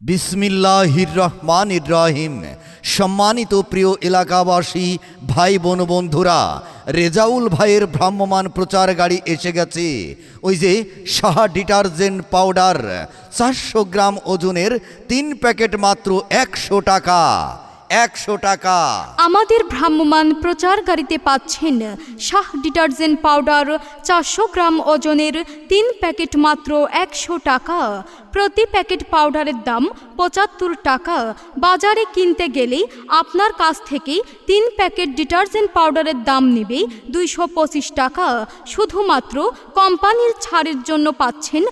বিসমিল্লাহির রহমান ইব্রাহিম সম্মানিত প্রিয় এলাকাবাসী ভাই বোন বন্ধুরা, রেজাউল ভাইয়ের ভ্রাম্যমান প্রচার গাড়ি এসে গেছে। ওই যে সাহা ডিটারজেন্ট পাউডার, চারশো গ্রাম ওজনের তিন প্যাকেট মাত্র একশো টাকা। একশো টাকা। আমাদের ভ্রাম্যমান প্রচার গাড়িতে পাচ্ছেন শাহ ডিটারজেন্ট পাউডার চারশো গ্রাম ওজনের তিন প্যাকেট মাত্র একশো টাকা। প্রতি প্যাকেট পাউডারের দাম পঁচাত্তর টাকা। বাজারে কিনতে গেলেই আপনার কাছ থেকে তিন প্যাকেট ডিটারজেন্ট পাউডারের দাম নেবে দুইশো পঁচিশ টাকা। শুধুমাত্র কোম্পানির ছাড়ের জন্য পাচ্ছেন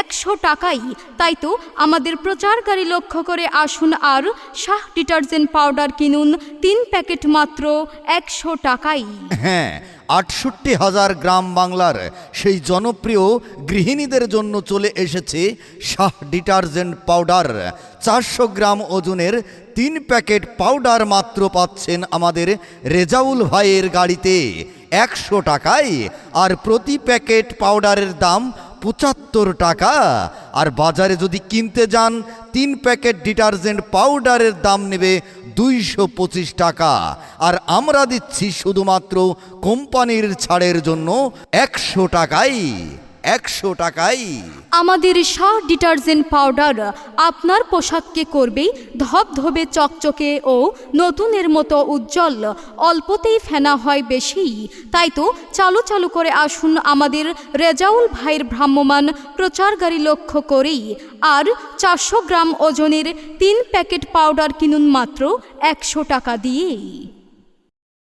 একশো টাকাই। তাই তো আমাদের প্রচার গাড়ি লক্ষ্য করে আসুন আর শাহ ডিটারজেন্ট পাউডার কিনুন তিন প্যাকেট মাত্র একশো টাকাই। হ্যাঁ আটষট্টি হাজার গ্রাম বাংলার সেই জনপ্রিয় গৃহিণীদের জন্য চলে এসেছে শাহ ডিটারজেন্ট পাউডার। চারশো গ্রাম ওজনের তিন প্যাকেট পাউডার মাত্র পাচ্ছেন আমাদের রেজাউল ভাইয়ের গাড়িতে। একশো টাকায় আর প্রতি প্যাকেট পাউডারের দাম পঁচাত্তর টাকা। আর বাজারে যদি কিনতে যান, তিন প্যাকেট ডিটারজেন্ট পাউডারের দাম নেবে দুইশো পঁচিশ টাকা। আর আমরা দিচ্ছি শুধুমাত্র কোম্পানির ছাড়ের জন্য একশো টাকাই। একশো টাকাই। আমাদের শাহ ডিটারজেন্ট পাউডার আপনার পোশাককে করবে ধবধবে চকচকে ও নতুনের মতো উজ্জ্বল। অল্পতেই ফেনা হয় বেশি। তাই তো চালু চালু করে আসুন আমাদের রেজাউল ভাইয়ের ভ্রাম্যমান প্রচার গাড়ি লক্ষ্য করেই। আর চারশো গ্রাম ওজনের তিন প্যাকেট পাউডার কিনুন মাত্র একশো টাকা দিয়েই